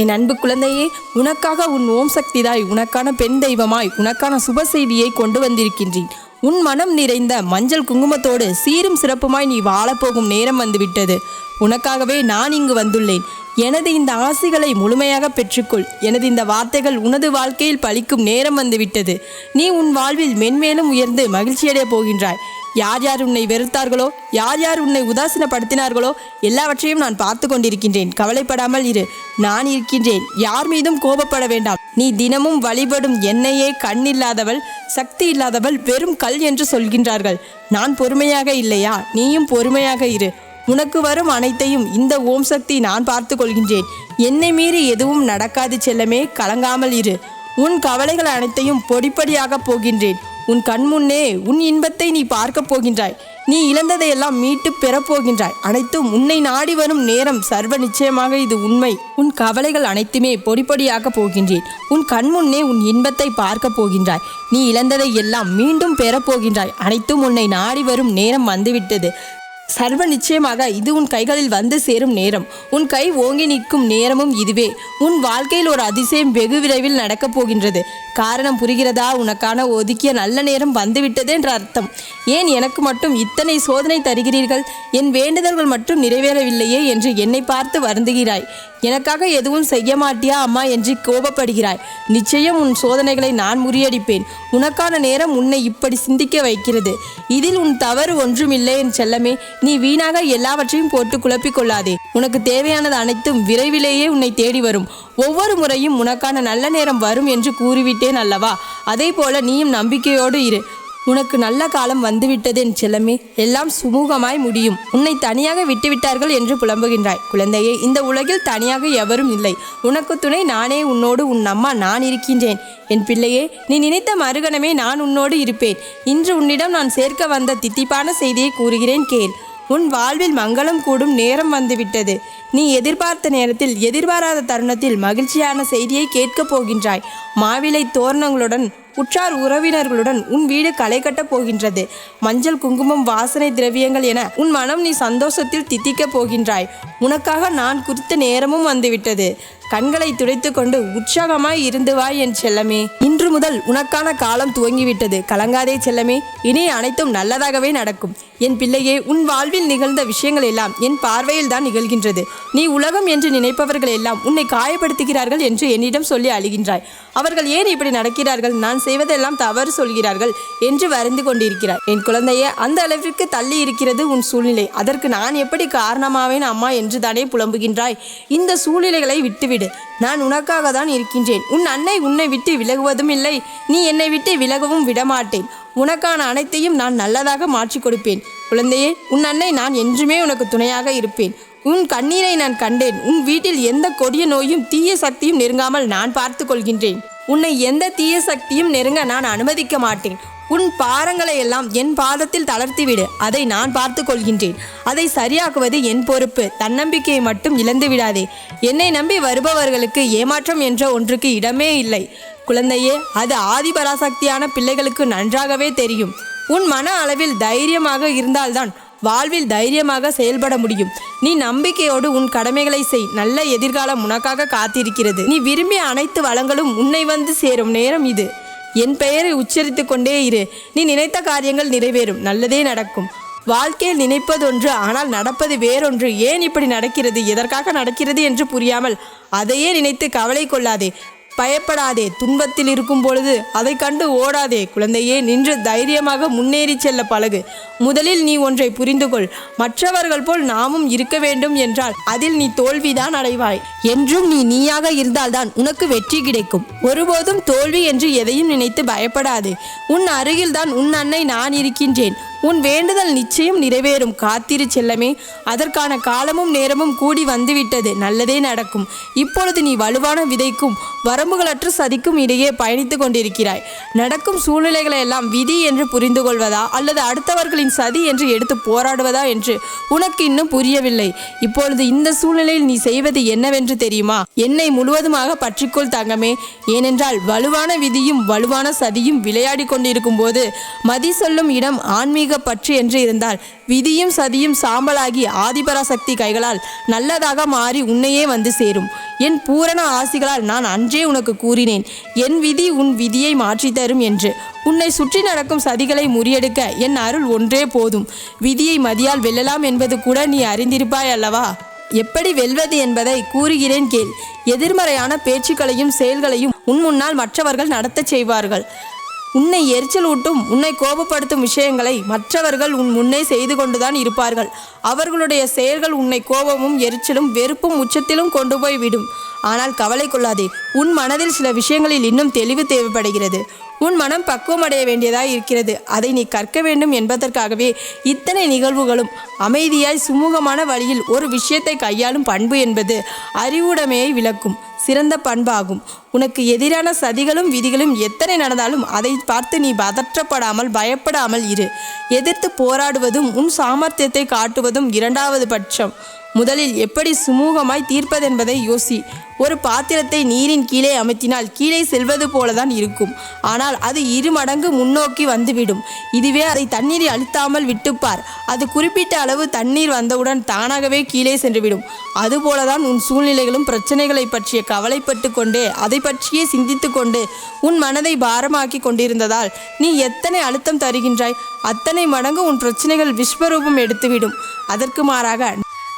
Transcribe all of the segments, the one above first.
என் அன்பு குழந்தையே உனக்காக உன் ஓம் சக்திதாய் உனக்கான பெண் தெய்வமாய் உனக்கான சுப செய்தியை கொண்டு வந்திருக்கின்றேன். உன் மனம் நிறைந்த மஞ்சள் குங்குமத்தோடு சீரும் சிறப்புமாய் நீ வாழப்போகும் நேரம் வந்துவிட்டது. உனக்காகவே நான் இங்கு வந்துள்ளேன். எனது இந்த ஆசைகளை முழுமையாக பெற்றுக்கொள். எனது இந்த வார்த்தைகள் உனது வாழ்க்கையில் பலிக்கும் நேரம் வந்துவிட்டது. நீ உன் வாழ்வில் மென்மேலும் உயர்ந்து மகிழ்ச்சியடைய போகின்றாய். யார் யார் உன்னை வெறுத்தார்களோ யார் யார் உன்னை உதாசீனப்படுத்தினார்களோ எல்லாவற்றையும் நான் பார்த்து கொண்டிருக்கின்றேன் கவலைப்படாமல் இரு நான் இருக்கின்றேன். யார் மீதும் கோபப்பட வேண்டாம். நீ தினமும் வழிபடும் என்னையே கண்ணில்லாதவள் சக்தி இல்லாதவள் வெறும் கல் என்று சொல்கின்றார்கள். நான் பொறுமையாக இல்லையா? நீயும் பொறுமையாக இரு. உனக்கு வரும் அனைத்தையும் இந்த ஓம் சக்தி நான் பார்த்து கொள்கின்றேன் என்னை மீறி எதுவும் நடக்காது செல்லமே கலங்காமல் இரு. உன் கவலைகள் அனைத்தையும் பொடிப்படியாக போகின்றேன். உன் கண்முன்னே உன் இன்பத்தை நீ பார்க்கப் போகின்றாய். நீ இழந்ததையெல்லாம் மீட்டு பெறப்போகின்றாய் அனைத்தும் உன்னை நாடி வரும் நேரம். சர்வ நிச்சயமாக இது உண்மை. உன் கவலைகள் அனைத்துமே பொடிப்பொடியாக போகின்றேன். உன் கண்முன்னே உன் இன்பத்தை பார்க்க போகின்றாய். நீ இழந்ததை எல்லாம் மீண்டும் பெறப்போகின்றாய் அனைத்தும் உன்னை நாடி வரும் நேரம் வந்துவிட்டது. சர்வ நிச்சயமாக இது உன் கைகளில் வந்து சேரும் நேரம். உன் கை ஓங்கி நிற்கும் நேரமும் இதுவே. உன் வாழ்க்கையில் ஒரு அதிசயம் வெகு விரைவில் நடக்கப் போகின்றது. காரணம் புரிகிறதா? உனக்கான ஒதுக்கிய நல்ல நேரம் வந்துவிட்டது என்ற அர்த்தம். ஏன் எனக்கு மட்டும் இத்தனை சோதனை தருகிறீர்கள்? என் வேண்டுதல்கள் மட்டும் நிறைவேறவில்லையே என்று என்னை பார்த்து வருந்துகிறாய். எனக்காக எதுவும் செய்ய மாட்டியா அம்மா என்று கோபப்படுகிறாய். நிச்சயம் உன் சோதனைகளை நான் முறியடிப்பேன். உனக்கான நேரம் உன்னை இப்படி சிந்திக்க வைக்கிறது. இதில் உன் தவறு ஒன்றுமில்லை என் செல்லமே. நீ வீணாக எல்லாவற்றையும் போட்டு குழப்பிக் கொள்ளாதே. உனக்கு தேவையானது அனைத்தும் விரைவிலேயே உன்னை தேடி வரும். ஒவ்வொரு முறையும் உனக்கான நல்ல நேரம் வரும் என்று கூறிவிட்டேன் அல்லவா அதே போல நீயும் நம்பிக்கையோடு இரு. உனக்கு நல்ல காலம் வந்துவிட்டது என் செல்லமே. எல்லாம் சுமூகமாய் முடியும். உன்னை தனியாக விட்டுவிட்டார்கள் என்று புலம்புகின்றாய். குழந்தையே இந்த உலகில் தனியாக எவரும் இல்லை. உனக்கு துணை நானே உன்னோடு உன் அம்மா நான் இருக்கின்றேன். என் பிள்ளையே நீ நினைத்த மறுகணமே நான் உன்னோடு இருப்பேன். இன்று உன்னிடம் நான் சேர்க்க வந்த தித்திப்பான செய்தியை கூறுகிறேன் கேள். உன் வாழ்வில் மங்களம் கூடும் நேரம் வந்துவிட்டது. நீ எதிர்பார்த்த நேரத்தில் எதிர்பாராத தருணத்தில் மகிழ்ச்சியான செய்தியை கேட்கப் போகின்றாய். மாவிலை தோரணங்களுடன் உற்றார் உறவினர்களுடன் உன் வீடு களை கட்டப் போகின்றது. மஞ்சள் குங்குமம் வாசனை திரவியங்கள் என உன் மனம் நீ சந்தோஷத்தில் தித்திக்கப் போகின்றாய். உனக்காக நான் குறித்த நேரமும் வந்துவிட்டது. கண்களை துடைத்து கொண்டு உற்சாகமாய் இருந்து வா என் செல்லமே. இன்று முதல் உனக்கான காலம் துவங்கிவிட்டது. கலங்காதே செல்லமே. இனி அனைத்தும் நல்லதாகவே நடக்கும். என் பிள்ளையே உன் வாழ்வில் நிகழ்ந்த விஷயங்கள் எல்லாம் என் பார்வையில் தான் நிகழ்கின்றது. நீ உலகம் என்று நினைப்பவர்கள் எல்லாம் உன்னை காயப்படுத்துகிறார்கள் என்று என்னிடம் சொல்லி அழுகின்றாய். அவர்கள் ஏன் இப்படி நடக்கிறார்கள்? நான் செய்வதெல்லாம் தவறு சொல்கிறார்கள் என்று வருந்து கொண்டிருக்கிறார் என் குழந்தையே அந்த அளவிற்கு தள்ளி இருக்கிறது உன் சூழ்நிலை. அதற்கு நான் எப்படி காரணமாவேன் அம்மா என்று தானே புலம்புகின்றாய். இந்த சூழ்நிலைகளை விட்டுவிடு. நான் உனக்காக தான் இருக்கின்றேன். உன் அன்னை உன்னை விட்டு விலகுவதும் இல்லை. நீ என்னை விட்டு விலகவும் விடமாட்டேன். உனக்கான அனைத்தையும் நான் நல்லதாக மாற்றி கொடுப்பேன். குழந்தையே உன் அன்னை நான் என்றுமே உனக்கு துணையாக இருப்பேன். உன் கண்ணீரை நான் கண்டேன். உன் வீட்டில் எந்த கொடிய நோயும் தீய சக்தியும் நெருங்காமல் நான் பார்த்து கொள்கின்றேன். உன்னை எந்த தீய சக்தியும் நெருங்க நான் அனுமதிக்க மாட்டேன். உன் பாரங்களை எல்லாம் என் பாதத்தில் தளர்த்திவிடு. அதை நான் பார்த்து கொள்கின்றேன். அதை சரியாக்குவது என் பொறுப்பு. தன்னம்பிக்கையை மட்டும் இழந்து விடாதே. என்னை நம்பி வருபவர்களுக்கு ஏமாற்றம் என்ற ஒன்றுக்கு இடமே இல்லை. குழந்தையே அது ஆதிபராசக்தியான பிள்ளைகளுக்கு நன்றாகவே தெரியும். உன் மன அளவில் தைரியமாக இருந்தால்தான் வாழ்வில் தைரியமாக செயல்பட முடியும். நீ நம்பிக்கையோடு உன் கடமைகளை செய். நல்ல எதிர்காலம் உனக்காக காத்திருக்கிறது. நீ விரும்பிய அனைத்து வளங்களும் உன்னை வந்து சேரும் நேரம் இது. என் பெயரை உச்சரித்து கொண்டே இரு. நீ நினைத்த காரியங்கள் நிறைவேறும். நல்லதே நடக்கும். வாழ்க்கையில் நினைப்பதொன்று ஆனால் நடப்பது வேறொன்று. ஏன் இப்படி நடக்கிறது? எதற்காக நடக்கிறது என்று புரியாமல் அதையே நினைத்து கவலை கொள்ளாதே. பயப்படாதே. துன்பத்தில் இருக்கும் பொழுது அதை கண்டு ஓடாதே. குழந்தையே நின்று தைரியமாக முன்னேறி செல்ல பழகு. முதலில் நீ ஒன்றை புரிந்து கொள் மற்றவர்கள் போல் நாமும் இருக்க வேண்டும் என்றால் அதில் நீ தோல்விதான் அடைவாய். என்றும் நீ நீயாக இருந்தால்தான் உனக்கு வெற்றி கிடைக்கும். ஒருபோதும் தோல்வி என்று எதையும் நினைத்து பயப்படாதே. உன் அருகில்தான் உன் அன்னை நான் இருக்கின்றேன். உன் வேண்டுதல் நிச்சயம் நிறைவேறும். காத்திரு செல்லமே. அதற்கான காலமும் நேரமும் கூடி வந்துவிட்டது. நல்லதே நடக்கும். இப்பொழுது நீ வலுவான விதைக்கும் வரம்புகளற்ற சதிக்கும் இடையே பயணித்து கொண்டிருக்கிறாய். நடக்கும் சூழ்நிலைகளை எல்லாம் விதி என்று புரிந்து கொள்வதா? அல்லது அடுத்தவர்களின் சதி என்று எடுத்து போராடுவதா என்று உனக்கு இன்னும் புரியவில்லை. இப்பொழுது இந்த சூழ்நிலையில் நீ செய்வது என்னவென்று தெரியுமா? என்னை முழுவதுமாக பற்றிக்கொள் தங்கமே. ஏனென்றால் வலுவான விதியும் வலுவான சதியும் விளையாடி கொண்டிருக்கும் போது மதி சொல்லும் இடம் ஆன்மீக பற்று என்று இருந்தால் விதியும் சதியும் சாம்பலாகி ஆதிபராசக்தி கைகளால் நல்லதாக மாறி உன்னையே வந்து சேரும். என் பூரண ஆசிகளால் நான் அன்றே உனக்கு கூறினேன். என் விதி உன் விதியை மாற்றி தரும் என்று. உன்னை சுற்றி நடக்கும் சதிகளை முறியெடுக்க என் அருள் ஒன்றே போதும். விதியை மதியால் வெல்லலாம் என்பது கூட நீ அறிந்திருப்பாய் அல்லவா? எப்படி வெல்வது என்பதை கூறுகிறேன் கேள். எதிர்மறையான பேச்சுக்களையும் செயல்களையும் உன் முன்னால் மற்றவர்கள் நடத்தச் செய்வார்கள். உன்னை எரிச்சல் ஊட்டும் உன்னை கோபப்படுத்தும் விஷயங்களை மற்றவர்கள் உன் முன்னே செய்து கொண்டுதான் இருப்பார்கள். அவர்களுடைய செயல்கள் உன்னை கோபமும் எரிச்சலும் வெறுப்பும் உச்சத்திலும் கொண்டு போய் விடும் ஆனால் கவலை கொள்ளாதே. உன் மனதில் சில விஷயங்களில் இன்னும் தெளிவு தேவைப்படுகிறது. உன் மனம் பக்குவமடைய வேண்டியதாக இருக்கிறது. அதை நீ கற்க வேண்டும் என்பதற்காகவே இத்தனை நிகழ்வுகளும் அமைதியாய் சுமூகமான வழியில் ஒரு விஷயத்தை கையாளும் பண்பு என்பது அறிவுடைமையை விளக்கும் சிறந்த பண்பாகும். உனக்கு எதிரான சதிகளும் விதிகளும் எத்தனை நடந்தாலும் அதை பார்த்து நீ பதற்றப்படாமல் பயப்படாமல் இரு. எதிர்த்து போராடுவதும் உன் சாமர்த்தியத்தை காட்டுவதும் இரண்டாவது பட்சம். முதலில் எப்படி சுமூகமாய் தீர்ப்பதென்பதை யோசி. ஒரு பாத்திரத்தை நீரின் கீழே அமர்த்தினால் கீழே செல்வது போலதான் இருக்கும். ஆனால் அது இரு மடங்கு முன்னோக்கி வந்துவிடும். இதுவே அதை தண்ணீரை அழுத்தாமல் விட்டுப்பார். அது குறிப்பிட்ட அளவு தண்ணீர் வந்தவுடன் தானாகவே கீழே சென்றுவிடும். அதுபோலதான் உன் சூழ்நிலைகளும் பிரச்சனைகளை பற்றிய கவலைப்பட்டு கொண்டே அதை பற்றியே சிந்தித்து கொண்டு உன் மனதை பாரமாக்கி கொண்டிருந்ததால் நீ எத்தனை அழுத்தம் தருகின்றாய்? அத்தனை மடங்கு உன் பிரச்சனைகள் விஸ்வரூபம் எடுத்துவிடும். அதற்கு மாறாக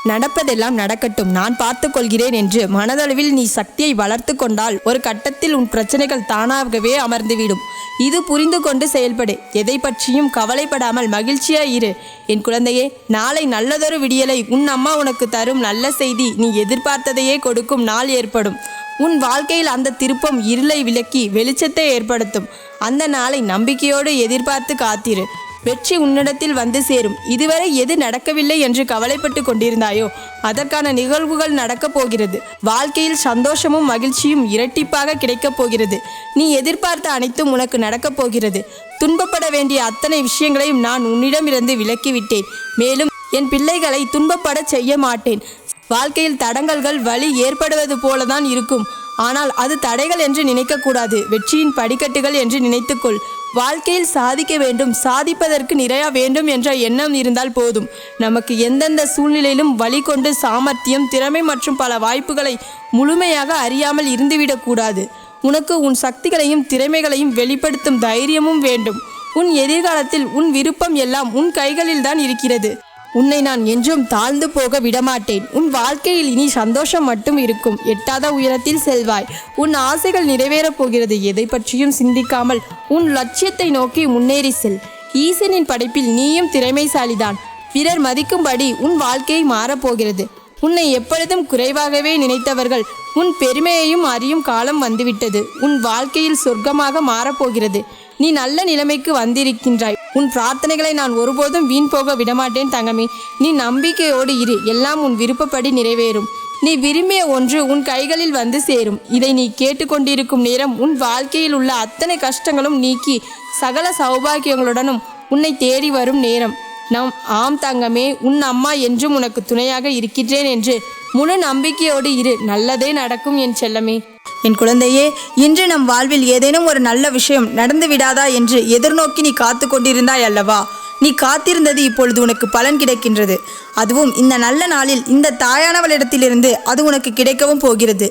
நடப்பதெல்லாம் நடக்கட்டும். நான் பார்த்து கொள்கிறேன் என்று மனதளவில் நீ சக்தியை வளர்த்து கொண்டால் ஒரு கட்டத்தில் உன் பிரச்சனைகள் தானாகவே அமர்ந்துவிடும். இது புரிந்து கொண்டு செயல்படு. எதை பற்றியும் கவலைப்படாமல் மகிழ்ச்சியாக இரு. என் குழந்தையே நாளை நல்லதொரு விடியலை உன் அம்மா உனக்கு தரும் நல்ல செய்தி நீ எதிர்பார்த்ததையே கொடுக்கும் நாள் ஏற்படும். உன் வாழ்க்கையில் அந்த திருப்பம் இருளை விலக்கி வெளிச்சத்தை ஏற்படுத்தும். அந்த நாளை நம்பிக்கையோடு எதிர்பார்த்து காத்திரு. வெற்றி உன்னிடத்தில் வந்து சேரும். இதுவரை எது நடக்கவில்லை என்று கவலைப்பட்டு கொண்டிருந்தாயோ? அதற்கான நிகழ்வுகள் நடக்கப் போகிறது. வாழ்க்கையில் சந்தோஷமும் மகிழ்ச்சியும் இரட்டிப்பாக கிடைக்கப் போகிறது. நீ எதிர்பார்த்த அனைத்தும் உனக்கு நடக்கப் போகிறது. துன்பப்பட வேண்டிய அத்தனை விஷயங்களையும் நான் உன்னிடமிருந்து விலக்கிவிட்டேன். மேலும் என் பிள்ளைகளை துன்பப்படச் செய்ய மாட்டேன். வாழ்க்கையில் தடங்கல்கள் வழி ஏற்படுவது போலதான் இருக்கும். ஆனால் அது தடைகள் என்று நினைக்கக்கூடாது. வெற்றியின் படிக்கட்டுகள் என்று நினைத்துக்கொள். வாழ்க்கையில் சாதிக்க வேண்டும். சாதிப்பதற்கு நிறைய வேண்டும் என்ற எண்ணம் இருந்தால் போதும். நமக்கு எந்தெந்த சூழ்நிலையிலும் வழி கொண்டு சாமர்த்தியம் திறமை மற்றும் பல வாய்ப்புகளை முழுமையாக அறியாமல் இருந்துவிடக்கூடாது உனக்கு உன் சக்திகளையும் திறமைகளையும் வெளிப்படுத்தும் தைரியமும் வேண்டும். உன் எதிர்காலத்தில் உன் விருப்பம் எல்லாம் உன் கைகளில்தான் இருக்கிறது. உன்னை நான் என்றும் தாழ்ந்து போக விடமாட்டேன். உன் வாழ்க்கையில் இனி சந்தோஷம் மட்டும் இருக்கும். எட்டாத உயரத்தில் செல்வாய். உன் ஆசைகள் நிறைவேறப் போகிறது. எதை பற்றியும் சிந்திக்காமல் உன் லட்சியத்தை நோக்கி முன்னேறி செல். ஈசனின் படைப்பில் நீயும் திறமைசாலிதான். பிறர் மதிக்கும்படி உன் வாழ்க்கை மாறப்போகிறது உன்னை எப்பொழுதும் குறைவாகவே நினைத்தவர்கள் உன் பெருமையையும் அறியும் காலம் வந்துவிட்டது. உன் வாழ்க்கையில் சொர்க்கமாக மாறப்போகிறது நீ நல்ல நிலைமைக்கு வந்திருக்கின்றாய். உன் பிரார்த்தனைகளை நான் ஒருபோதும் வீண் போக விடமாட்டேன் தங்கமே. நீ நம்பிக்கையோடு இரு. எல்லாம் உன் விருப்பப்படி நிறைவேறும். நீ விரும்பிய ஒன்று உன் கைகளில் வந்து சேரும். இதை நீ கேட்டுக்கொண்டிருக்கும் நேரம் உன் வாழ்க்கையில் உள்ள அத்தனை கஷ்டங்களும் நீக்கி சகல சௌபாகியங்களுடனும் உன்னை தேடி வரும் நேரம். நம் ஆம் தங்கமே உன் அம்மா என்றும் உனக்கு துணையாக இருக்கின்றேன் என்று முழு நம்பிக்கையோடு இரு. நல்லதே நடக்கும் என் செல்லமே. என் குழந்தையே இன்று நம் வாழ்வில் ஏதேனும் ஒரு நல்ல விஷயம் நடந்து விடாதா என்று எதிர்நோக்கி நீ காத்து கொண்டிருந்தாய் அல்லவா? நீ காத்திருந்தது இப்பொழுது உனக்கு பலன் கிடைக்கின்றது. அதுவும் இந்த நல்ல நாளில் இந்த தாயானவளிடத்திலிருந்து அது உனக்கு கிடைக்கவும் போகிறது.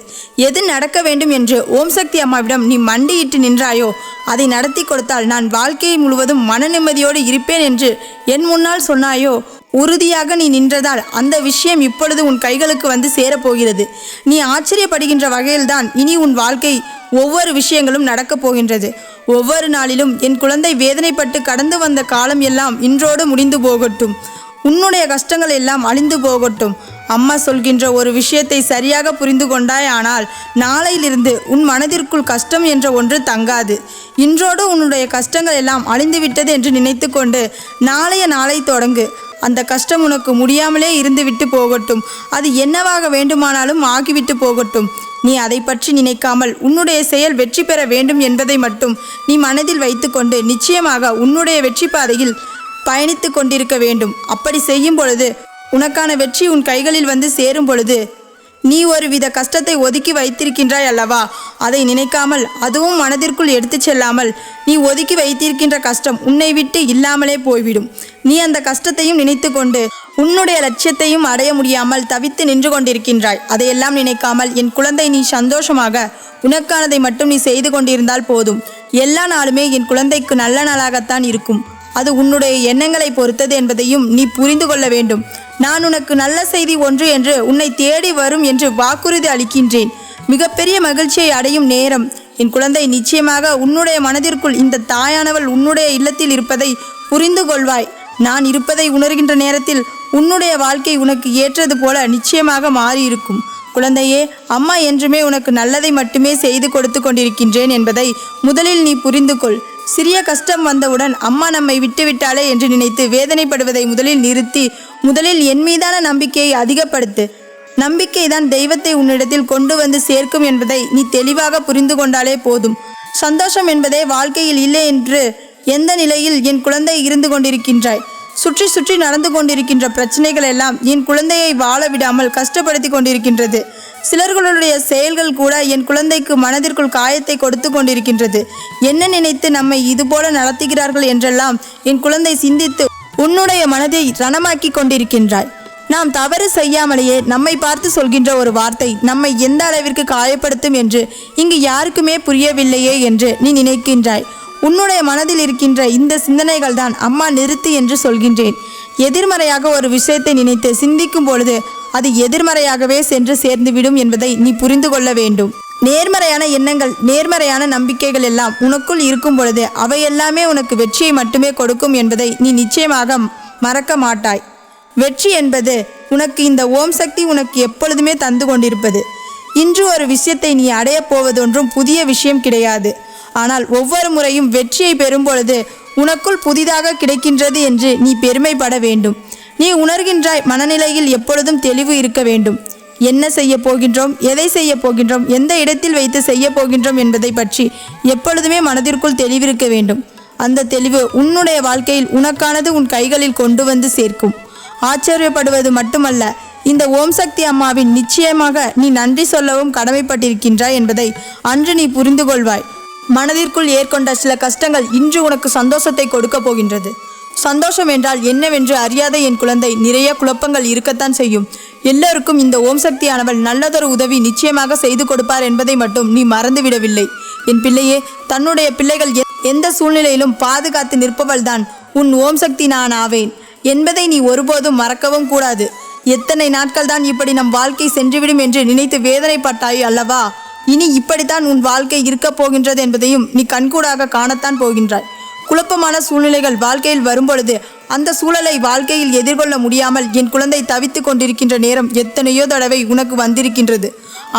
எது நடக்க வேண்டும் என்று ஓம் சக்தி அம்மாவிடம் நீ மண்டியிட்டு நின்றாயோ அதை நடத்தி கொடுத்தால் நான் வாழ்க்கையை முழுவதும் மன நிம்மதியோடு இருப்பேன் என்று என் முன்னால் சொன்னாயோ உறுதியாக நீ நின்றதால் அந்த விஷயம் இப்பொழுது உன் கைகளுக்கு வந்து சேரப்போகிறது. நீ ஆச்சரியப்படுகின்ற வகையில்தான் இனி உன் வாழ்க்கை ஒவ்வொரு விஷயங்களும் நடக்கப் போகின்றது. ஒவ்வொரு நாளிலும் என் குழந்தை வேதனைப்பட்டு கடந்து வந்த காலம் எல்லாம் இன்றோடு முடிந்து போகட்டும். உன்னுடைய கஷ்டங்கள் எல்லாம் அழிந்து போகட்டும். அம்மா சொல்கின்ற ஒரு விஷயத்தை சரியாக புரிந்து கொண்டாயானால் நாளையிலிருந்து உன் மனதிற்குள் கஷ்டம் என்ற ஒன்று தங்காது. இன்றோடு உன்னுடைய கஷ்டங்கள் எல்லாம் அழிந்து விட்டது என்று நினைத்துக்கொண்டு நாளைய நாளை தொடங்கு. அந்த கஷ்டம் உனக்கு முடியாமலே இருந்துவிட்டு போகட்டும். அது என்னவாக வேண்டுமானாலும் ஆகிவிட்டு போகட்டும். நீ அதை பற்றி நினைக்காமல் உன்னுடைய செயல் வெற்றி பெற வேண்டும் என்பதை மட்டும் நீ மனதில் வைத்துக்கொண்டு நிச்சயமாக உன்னுடைய வெற்றி பாதையில் பயணித்து கொண்டிருக்க வேண்டும். அப்படி செய்யும் பொழுது உனக்கான வெற்றி உன் கைகளில் வந்து சேரும் பொழுது நீ ஒருவித கஷ்டத்தை ஒதுக்கி வைத்திருக்கின்றாய் அல்லவா? அதை நினைக்காமல் அதுவும் மனதிற்குள் எடுத்துச் செல்லாமல் நீ ஒதுக்கி வைத்திருக்கின்ற கஷ்டம் உன்னை விட்டு இல்லாமலே போய்விடும். நீ அந்த கஷ்டத்தையும் நினைத்து கொண்டு உன்னுடைய லட்சியத்தையும் அடைய முடியாமல் தவித்து நின்று கொண்டிருக்கின்றாய். அதையெல்லாம் நினைக்காமல் என் குழந்தை நீ சந்தோஷமாக உனக்கானதை மட்டும் நீ செய்து கொண்டிருந்தால் போதும். எல்லா நாளுமே என் குழந்தைக்கு நல்ல நாளாகத்தான் இருக்கும். அது உன்னுடைய எண்ணங்களை பொறுத்தது என்பதையும் நீ புரிந்து கொள்ள வேண்டும். நான் உனக்கு நல்ல செய்தி ஒன்று என்று உன்னை தேடி வரும் என்று வாக்குறுதி அளிக்கின்றேன். மிகப்பெரிய மகிழ்ச்சியை அடையும் நேரம். என் குழந்தை நிச்சயமாக உன்னுடைய மனதிற்குள் இந்த தாயானவள் உன்னுடைய இல்லத்தில் இருப்பதை புரிந்து கொள்வாய். நான் இருப்பதை உணர்கின்ற நேரத்தில் உன்னுடைய வாழ்க்கை உனக்கு ஏற்றது போல நிச்சயமாக மாறியிருக்கும். குழந்தையே அம்மா என்றுமே உனக்கு நல்லதை மட்டுமே செய்து கொடுத்து கொண்டிருக்கின்றேன் என்பதை முதலில் நீ புரிந்து கொள். சிறிய கஷ்டம் வந்தவுடன் அம்மா நம்மை விட்டுவிட்டாளே என்று நினைத்து வேதனைப்படுவதை முதலில் நிறுத்தி முதலில் என் மீதான நம்பிக்கையை அதிகப்படுத்து. நம்பிக்கைதான் தெய்வத்தை உன்னிடத்தில் கொண்டு வந்து சேர்க்கும் என்பதை நீ தெளிவாக புரிந்து கொண்டாலே போதும். சந்தோஷம் என்பதே வாழ்க்கையில் இல்லை என்று எந்த நிலையில் என் குழந்தை இருந்து கொண்டிருக்கின்றாய்? சுற்றி சுற்றி நடந்து கொண்டிருக்கின்ற பிரச்சனைகள் எல்லாம் என் குழந்தையை வாழ விடாமல் கஷ்டப்படுத்தி கொண்டிருக்கின்றது. சிலர்களுடைய செயல்கள் கூட என் குழந்தைக்கு மனதிற்குள் காயத்தை கொடுத்து கொண்டிருக்கின்றது. என்ன நினைத்து நம்மை இதுபோல நடத்துகிறார்கள் என்றெல்லாம் என் குழந்தை சிந்தித்து உன்னுடைய மனதை ரணமாக்கி கொண்டிருக்கின்றாய் நாம் தவறு செய்யாமலேயே நம்மை பார்த்து சொல்கின்ற ஒரு வார்த்தை நம்மை எந்த அளவிற்கு காயப்படுத்தும் என்று இங்கு யாருக்குமே புரியவில்லையே என்று நீ நினைக்கின்றாய். உன்னுடைய மனதில் இருக்கின்ற இந்த சிந்தனைகள் தான் அம்மா நிறுத்து என்று சொல்கின்றேன். எதிர்மறையாக ஒரு விஷயத்தை நினைத்து சிந்திக்கும் பொழுது அது எதிர்மறையாகவே சென்று சேர்ந்துவிடும் என்பதை நீ புரிந்து கொள்ள வேண்டும். நேர்மறையான எண்ணங்கள் நேர்மறையான நம்பிக்கைகள் எல்லாம் உனக்குள் இருக்கும் பொழுது அவையெல்லாமே உனக்கு வெற்றியை மட்டுமே கொடுக்கும் என்பதை நீ நிச்சயமாக மறக்க மாட்டாய். வெற்றி என்பது உனக்கு இந்த ஓம் சக்தி உனக்கு எப்பொழுதுமே தந்து கொண்டிருப்பது. இன்று ஒரு விஷயத்தை நீ அடையப் போவதொன்றும் புதிய விஷயம் கிடையாது. ஆனால் ஒவ்வொரு முறையும் வெற்றியை பெறும் பொழுது உனக்குள் புதிதாக கிடைக்கின்றது என்று நீ பெருமைப்பட வேண்டும். நீ உணர்கின்றாய் மனநிலையில் எப்பொழுதும் தெளிவு இருக்க வேண்டும். என்ன செய்ய போகின்றோம் எதை செய்ய போகின்றோம் எந்த இடத்தில் வைத்து செய்ய போகின்றோம் என்பதை பற்றி எப்பொழுதுமே மனதிற்குள் தெளிவிருக்க வேண்டும். அந்த தெளிவு உன்னுடைய வாழ்க்கையில் உனக்கானது உன் கைகளில் கொண்டு வந்து சேர்க்கும். ஆச்சரியப்படுவது மட்டுமல்ல இந்த ஓம் சக்தி அம்மாவின் நிச்சயமாக நீ நன்றி சொல்லவும் கடமைப்பட்டிருக்கின்றாய் என்பதை அன்று நீ புரிந்து கொள்வாய் மனதிற்குள் ஏற்கொண்ட சில கஷ்டங்கள் இன்று உனக்கு சந்தோஷத்தை கொடுக்க போகின்றது. சந்தோஷம் என்றால் என்னவென்று அறியாத என் குழந்தை நிறைய குழப்பங்கள் இருக்கத்தான் செய்யும். எல்லோருக்கும் இந்த ஓம் சக்தியானவள் நல்லதொரு உதவி நிச்சயமாக செய்து கொடுப்பார் என்பதை மட்டும் நீ மறந்துவிடவில்லை. என் பிள்ளையே தன்னுடைய பிள்ளைகள் எந்த சூழ்நிலையிலும் பாதுகாத்து நிற்பவள்தான். உன் ஓம் சக்தி நான் ஆவேன். என்பதை நீ ஒருபோதும் மறக்கவும் கூடாது. எத்தனை நாட்கள் தான் இப்படி நம் வாழ்க்கை சென்றுவிடும் என்று நினைத்து வேதனைப்பட்டாய் அல்லவா? இனி இப்படித்தான் உன் வாழ்க்கை இருக்கப் போகின்றது என்பதையும் நீ கண்கூடாக காணத்தான் போகின்றாய். குழப்பமான சூழ்நிலைகள் வாழ்க்கையில் வரும்பொழுது அந்த சூழலை வாழ்க்கையில் எதிர்கொள்ள முடியாமல் என் குழந்தை தவித்து கொண்டிருக்கின்ற நேரம் எத்தனையோ தடவை உனக்கு வந்திருக்கின்றது.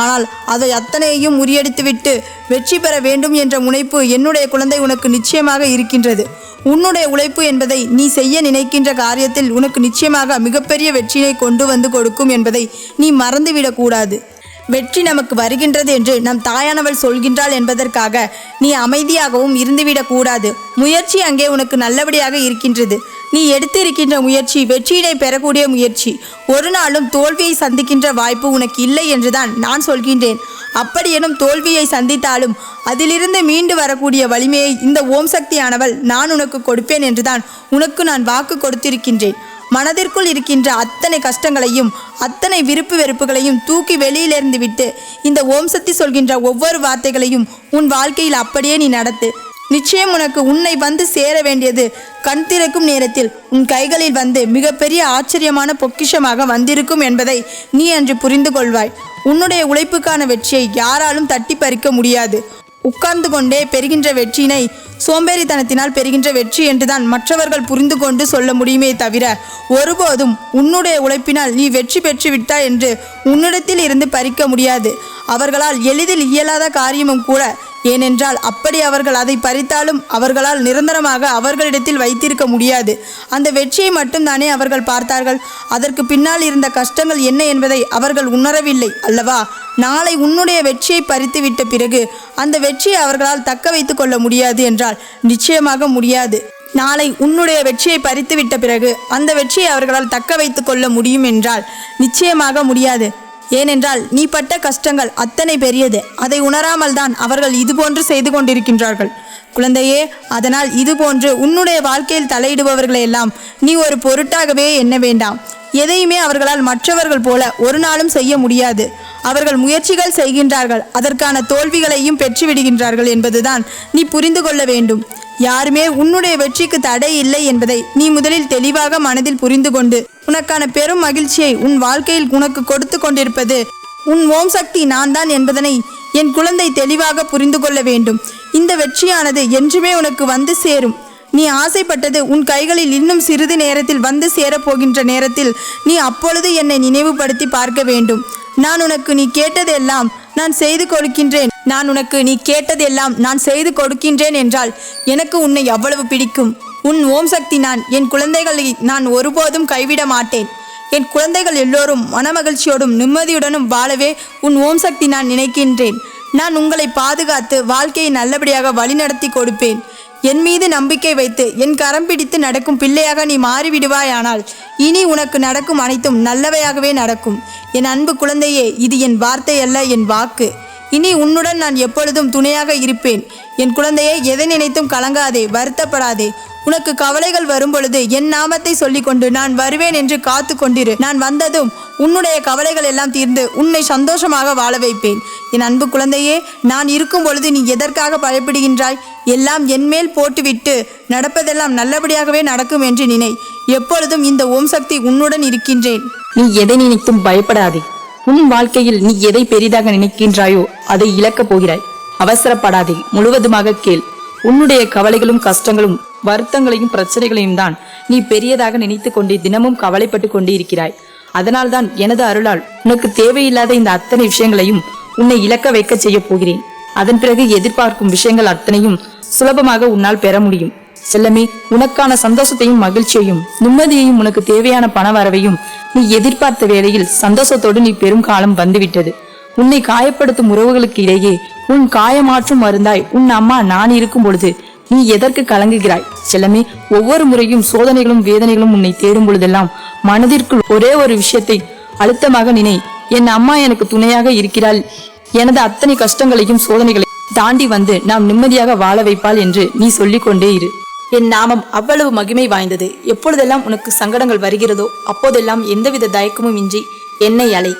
ஆனால் அதை அத்தனையையும் முறியடித்துவிட்டு வெற்றி பெற வேண்டும் என்ற முனைப்பு என்னுடைய குழந்தை உனக்கு நிச்சயமாக இருக்கின்றது. உன்னுடைய உழைப்பு என்பதை நீ செய்ய நினைக்கின்ற காரியத்தில் உனக்கு நிச்சயமாக மிகப்பெரிய வெற்றியை கொண்டு வந்து கொடுக்கும் என்பதை நீ மறந்துவிடக்கூடாது வெற்றி நமக்கு வருகின்றது என்று நம் தாயானவள் சொல்கின்றாள் என்பதற்காக நீ அமைதியாகவும் இருந்துவிடக் கூடாது. முயற்சி அங்கே உனக்கு நல்லபடியாக இருக்கின்றது. நீ எடுத்திருக்கின்ற முயற்சி வெற்றியினை பெறக்கூடிய முயற்சி. ஒரு நாளும் தோல்வியை சந்திக்கின்ற வாய்ப்பு உனக்கு இல்லை என்றுதான் நான் சொல்கின்றேன். அப்படியெனும் தோல்வியை சந்தித்தாலும் அதிலிருந்து மீண்டு வரக்கூடிய வலிமையை இந்த ஓம் சக்தியானவள் நான் உனக்கு கொடுப்பேன் என்றுதான் உனக்கு நான் வாக்கு கொடுத்திருக்கின்றேன். மனதிற்குள் இருக்கின்ற அத்தனை கஷ்டங்களையும் அத்தனை விருப்பு வெறுப்புகளையும் தூக்கி வெளியிலிருந்து விட்டு இந்த ஓம் சக்தி சொல்கின்ற ஒவ்வொரு வார்த்தைகளையும் உன் வாழ்க்கையில் அப்படியே நீ நடத்து. நிச்சயம் உனக்கு உன்னை வந்து சேர வேண்டியது கண் திறக்கும் நேரத்தில் உன் கைகளில் வந்து மிகப்பெரிய ஆச்சரியமான பொக்கிஷமாக வந்திருக்கும் என்பதை நீ அன்று புரிந்து கொள்வாய். உன்னுடைய உழைப்புக்கான வெற்றியை யாராலும் தட்டி பறிக்க முடியாது. உட்கார்ந்து கொண்டே பெறுகின்ற வெற்றியினை சோம்பேறித்தனத்தினால் பெறுகின்ற வெற்றி என்றுதான் மற்றவர்கள் புரிந்து கொண்டு சொல்ல முடியுமே தவிர ஒருபோதும் உன்னுடைய உழைப்பினால் நீ வெற்றி பெற்று விட்டாய் என்று உன்னிடத்தில் இருந்து பறிக்க முடியாது. அவர்களால் எளிதில் இயலாத காரியமும் கூட ஏனென்றால் அப்படி அவர்கள் அதை பறித்தாலும் அவர்களால் நிரந்தரமாக அவர்களிடத்தில் வைத்திருக்க முடியாது. அந்த வெற்றியை மட்டும்தானே அவர்கள் பார்த்தார்கள். அதற்கு பின்னால் இருந்த கஷ்டங்கள் என்ன என்பதை அவர்கள் உணரவில்லை அல்லவா? நாளை உன்னுடைய வெற்றியை பறித்து விட்ட பிறகு அந்த வெற்றியை அவர்களால் தக்க வைத்து கொள்ள முடியாது என்றால் நிச்சயமாக முடியாது. நாளை உன்னுடைய வெற்றியை பறித்து விட்ட பிறகு அந்த வெற்றியை அவர்களால் தக்க வைத்து கொள்ள முடியும் என்றால் நிச்சயமாக முடியாது. ஏனென்றால் நீ பட்ட கஷ்டங்கள் அத்தனை பெரியது. அதை உணராமல் தான் அவர்கள் இதுபோன்று செய்து கொண்டிருக்கின்றார்கள். குழந்தையே அதனால் இதுபோன்று உன்னுடைய வாழ்க்கையில் தலையிடுபவர்களை எல்லாம் நீ ஒரு பொருட்டாகவே எண்ண வேண்டாம். எதையுமே அவர்களால் மற்றவர்கள் போல ஒரு நாளும் செய்ய முடியாது. அவர்கள் முயற்சிகள் செய்கின்றார்கள். அதற்கான தோல்விகளையும் பெற்றுவிடுகின்றார்கள் என்பதுதான் நீ புரிந்து கொள்ள வேண்டும். யாருமே உன்னுடைய வெற்றிக்கு தடை இல்லை என்பதை நீ முதலில் தெளிவாக மனதில் புரிந்து கொண்டு உனக்கான பெரும் மகிழ்ச்சியை உன் வாழ்க்கையில் உனக்கு கொடுத்து கொண்டிருப்பது உன் ஓம் சக்தி நான் தான் என்பதனை என் குழந்தை தெளிவாக புரிந்து கொள்ள வேண்டும். இந்த வெற்றியானது என்றுமே உனக்கு வந்து சேரும். நீ ஆசைப்பட்டது உன் கைகளில் இன்னும் சிறிது நேரத்தில் வந்து சேரப்போகின்ற நேரத்தில் நீ அப்பொழுது என்னை நினைவுபடுத்தி பார்க்க வேண்டும். நான் உனக்கு நீ கேட்டதெல்லாம் நான் செய்து கொடுக்கின்றேன். நான் உனக்கு நீ கேட்டதெல்லாம் நான் செய்து கொடுக்கின்றேன் என்றால் எனக்கு உன்னை அவ்வளவு பிடிக்கும். உன் ஓம் சக்தி நான் என் குழந்தைகளை நான் ஒருபோதும் கைவிட மாட்டேன். என் குழந்தைகள் எல்லோரும் மனமகிழ்ச்சியோடும் நிம்மதியுடனும் வாழவே உன் ஓம் சக்தி நான் நினைக்கின்றேன். நான் உங்களை பாதுகாத்து வாழ்க்கையை நல்லபடியாக வழிநடத்தி கொடுப்பேன். என் மீது நம்பிக்கை வைத்து என் கரம் பிடித்து நடக்கும் பிள்ளையாக நீ மாறிவிடுவாயானால் இனி உனக்கு நடக்கும் அனைத்தும் நல்லவையாகவே நடக்கும். என் அன்பு குழந்தையே இது என் வார்த்தை அல்ல என் வாக்கு. இனி உன்னுடன் நான் எப்பொழுதும் துணையாக இருப்பேன். என் குழந்தையை எதை நினைத்தும் கலங்காதே வருத்தப்படாதே. உனக்கு கவலைகள் வரும்பொழுது என் நாமத்தை சொல்லிக்கொண்டு நான் வருவேன் என்று காத்து கொண்டிரு. நான் வந்ததும் உன்னுடைய கவலைகள் எல்லாம் தீர்ந்து உன்னை சந்தோஷமாக வாழ வைப்பேன். என் அன்பு குழந்தையே நான் இருக்கும் பொழுது நீ எதற்காக பயப்படுகின்றாய்? எல்லாம் என்மேல் போட்டுவிட்டு நடப்பதெல்லாம் நல்லபடியாகவே நடக்கும் என்று நினை. எப்பொழுதும் இந்த ஓம் சக்தி உன்னுடன் இருக்கின்றேன். நீ எதை நினைத்தும் பயப்படாதே. உன் வாழ்க்கையில் நீ எதை பெரிதாக நினைக்கின்றாயோ அதை இழக்கப் போகிறாய். அவசரப்படாதே முழுவதுமாக கேள். உன்னுடைய கவலைகளும் கஷ்டங்களும் வருத்தங்களையும் பிரச்சனைகளையும் தான் நீ பெரியதாக நினைத்து கொண்டே தினமும் கவலைப்பட்டு கொண்டே இருக்கிறாய். அதனால்தான் எனது அருளால் உனக்கு தேவையில்லாத இந்த அத்தனை விஷயங்களையும் உன்னை இழக்க வைக்க செய்ய போகிறேன். அதன் பிறகு எதிர்பார்க்கும் விஷயங்கள் அத்தனையும் சுலபமாக உன்னால் பெற முடியும். செல்லமே உனக்கான சந்தோஷத்தையும் மகிழ்ச்சியையும் நிம்மதியையும் உனக்கு தேவையான பண வரவையும் நீ எதிர்பார்த்த வேளையில் சந்தோஷத்தோடு நீ பெரும் காலம் வந்துவிட்டது. உன்னை காயப்படுத்தும் உறவுகளுக்கு இடையே உன் காயமாற்றும் மருந்தாய் உன் அம்மா நான் இருக்கும் பொழுது நீ எதற்கு கலங்குகிறாய்? செல்லமே ஒவ்வொரு முறையும் சோதனைகளும் வேதனைகளும் உன்னை தேடும் பொழுதெல்லாம் மனதிற்குள் ஒரே ஒரு விஷயத்தை அழுத்தமாக நினை என் அம்மா எனக்கு துணையாக இருக்கிறாள். எனது அத்தனை கஷ்டங்களையும் சோதனைகளையும் தாண்டி வந்து நாம் நிம்மதியாக வாழ வைப்பாள் என்று நீ சொல்லிக் கொண்டே இரு. என் நாமம் அவ்வளவு மகிமை வாய்ந்தது. எப்பொழுதெல்லாம் உனக்கு சங்கடங்கள் வருகிறதோ அப்போதெல்லாம் எந்தவித தயக்கமும் இன்றி என்னை அலை.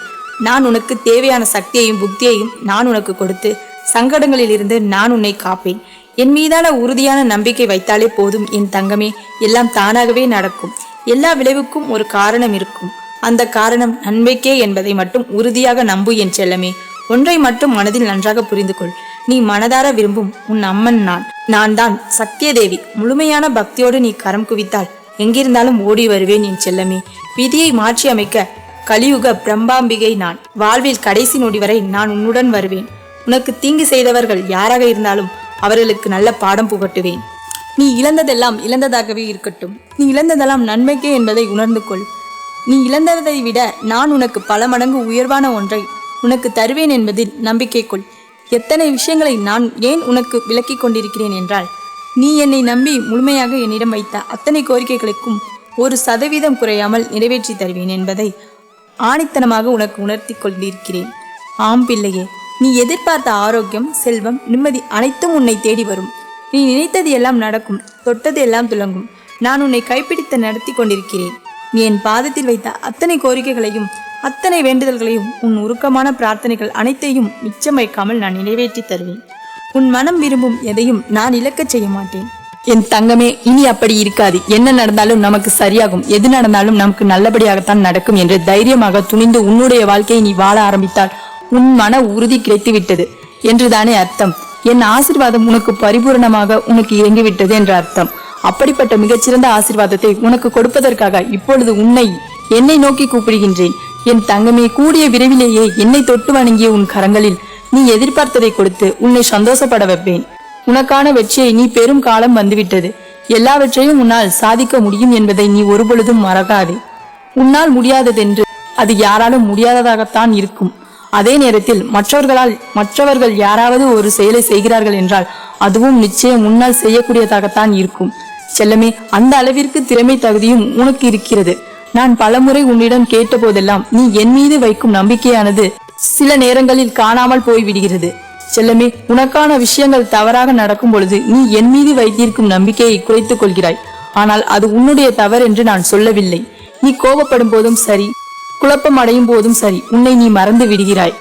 நான் உனக்கு தேவையான சக்தியையும் புக்தியையும் நான் உனக்கு கொடுத்து சங்கடங்களிலிருந்து நான் உன்னை காப்பேன். என் மீதான உறுதியான நம்பிக்கை வைத்தாலே போதும். என் தங்கமே எல்லாம் தானாகவே நடக்கும். எல்லா விளைவுக்கும் ஒரு காரணம் இருக்கும். அந்த காரணம் நன்மைக்கே என்பதை மட்டும் உறுதியாக நம்பு என் செல்லமே. ஒன்றை மட்டும் மனதில் நன்றாக புரிந்து கொள் நீ மனதார விரும்பும் உன் அம்மன் நான். நான் தான் சத்தியதேவி முழுமையான பக்தியோடு நீ கரம் குவித்தால் எங்கிருந்தாலும் ஓடி வருவேன் என் செல்லமே. விதியை மாற்றி அமைக்க கலியுக பிரம்பாம்பிகை நான். வாழ்வில் கடைசி நொடி வரை நான் உன்னுடன் வருவேன். உனக்கு தீங்கு செய்தவர்கள் யாராக இருந்தாலும் அவர்களுக்கு நல்ல பாடம் புகட்டுவேன். நீ இழந்ததெல்லாம் இழந்ததாகவே இருக்கட்டும். நீ இழந்ததெல்லாம் நன்மைக்கே என்பதை உணர்ந்து கொள். நீ இழந்ததை விட நான் உனக்கு பல மடங்கு உயர்வான ஒன்றை உனக்கு தருவேன் என்பதில் நம்பிக்கை கொள். எத்தனை விஷயங்களை நான் ஏன் உனக்கு விளக்கி கொண்டிருக்கிறேன் என்றால் நீ என்னை நம்பி முழுமையாக என்னிடம் வைத்த அத்தனை கோரிக்கைகளுக்கும் ஒரு சதவீதம் குறையாமல் நிறைவேற்றி தருவேன் என்பதை ஆணித்தனமாக உனக்கு உணர்த்தி கொண்டிருக்கிறேன். ஆம் பிள்ளையே நீ எதிர்பார்த்த ஆரோக்கியம் செல்வம் நிம்மதி அனைத்தும் உன்னை தேடி வரும். நீ நினைத்தது எல்லாம் நடக்கும் தொட்டது எல்லாம் துலங்கும். நான் உன்னை கைப்பிடித்து நடத்தி கொண்டிருக்கிறேன். நீ என் பாதத்தில் வைத்த அத்தனை கோரிக்கைகளையும் அத்தனை வேண்டுதல்களையும் உன் உருக்கமான பிரார்த்தனைகள் அனைத்தையும் மிச்சம் வைக்காமல் நான் நிறைவேற்றி தருவேன். உன் மனம் விரும்பும் எதையும் நான் இழக்கச் செய்ய மாட்டேன். என் தங்கமே இனி அப்படி இருக்காது. என்ன நடந்தாலும் நமக்கு சரியாகும். எது நடந்தாலும் நமக்கு நல்லபடியாகத்தான் நடக்கும் என்று தைரியமாக துணிந்து உன்னுடைய வாழ்க்கையை நீ வாழ ஆரம்பித்தால் உன் மன உறுதி கிடைத்து விட்டது என்றுதானே அர்த்தம். என் ஆசிர்வாதம் உனக்கு பரிபூரணமாக உனக்கு இறங்கிவிட்டது என்ற அர்த்தம். அப்படிப்பட்ட மிகச்சிறந்த ஆசிர்வாதத்தை உனக்கு கொடுப்பதற்காக இப்பொழுது உன்னை என்னை நோக்கி கூப்பிடுகின்றேன். என் தங்கமே கூடிய விரைவிலேயே என்னை தொட்டு வணங்கிய உன் கரங்களில் நீ எதிர்பார்த்ததை கொடுத்து உன்னை சந்தோஷப்பட வைப்பேன். உனக்கான வெற்றியை நீ பெரும் காலம் வந்துவிட்டது. எல்லாவற்றையும் உன்னால் சாதிக்க முடியும் என்பதை நீ ஒருபொழுதும் மறக்காதே. உன்னால் முடியாததென்று அது யாராலும் முடியாததாகத்தான் இருக்கும். அதே நேரத்தில் மற்றவர்களால் மற்றவர்கள் யாராவது ஒரு செயலை செய்கிறார்கள் என்றால் அதுவும் நிச்சயம் உன்னால் செய்யக்கூடியதாகத்தான் இருக்கும். செல்லமே அந்த அளவிற்கு திறமை தகுதியும் உனக்கு இருக்கிறது. நான் பலமுறை உன்னிடம் கேட்ட போதெல்லாம் நீ என் மீது வைக்கும் நம்பிக்கையானது சில நேரங்களில் காணாமல் போய்விடுகிறது. செல்லமே உனக்கான விஷயங்கள் தவறாக நடக்கும் பொழுது நீ என் மீது வைத்திருக்கும் நம்பிக்கையை குறைத்துக் கொள்கிறாய். ஆனால் அது உன்னுடைய தவறு என்று நான் சொல்லவில்லை. நீ கோபப்படும் போதும் சரி குழப்பம் அடையும் போதும் சரி உன்னை நீ மறந்து விடுகிறாய்.